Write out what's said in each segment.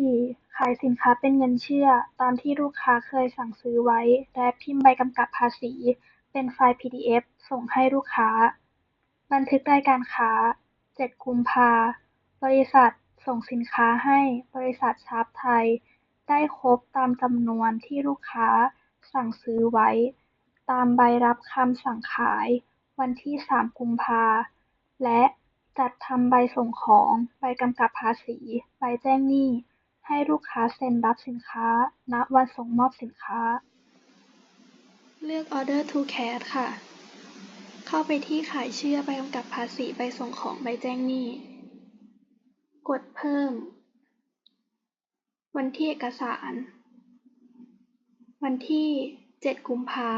4. ขายสินค้าเป็นเงินเชื่อ ตามที่ลูกค้าเคยสั่งซื้อไว้ และพิมพ์ใบกำกับภาษี เป็นไฟล์พีดีเอฟ ส่งให้ลูกค้า บันทึกรายการค้า7กุมภา บริษัทส่งสินค้าให้ บริษัทชาร์ปไทย ได้ครบตามจำนวนที่ลูกค้าสั่งซื้อไว้ ตามใบรับคำสั่งขาย วันที่ 3 กุมภา และจัดทำใบส่งของ ใบกำกับภาษี ใบแจ้งหนี้ ให้ลูกค้าเซ็นรับสินค้า ณ วันส่งมอบสินค้า เลือก Order to Cash ค่ะ เข้าไปที่ขายเชื่อใบกำกับภาษีใบส่งของใบแจ้งหนี้ กดเพิ่ม วันที่เอกสาร วันที่ 7 กุมภา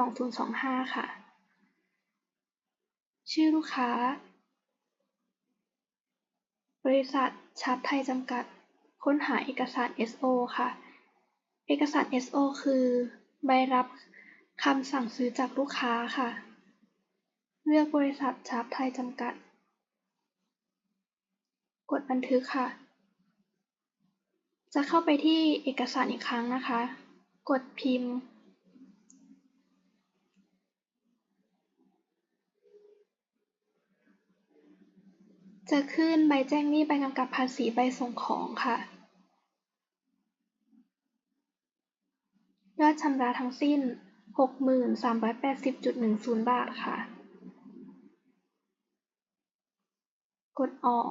2025 ค่ะ ชื่อลูกค้า บริษัทชาร์ปไทยจำกัด ค้นหาเอกสาร SO ค่ะ เอกสาร SO คือ ใบรับคำสั่งซื้อจากลูกค้าค่ะ เลือกบริษัทชาร์ปไทยจำกัด กดบันทึกค่ะ จะเข้าไปที่เอกสารอีกครั้งนะคะ กดพิมพ์ จะขึ้นใบแจ้งหนี้ใบกำกับภาษีใบส่งของค่ะ ยอดชำระทั้งสิ้น 6380.10 บาทค่ะ กดออก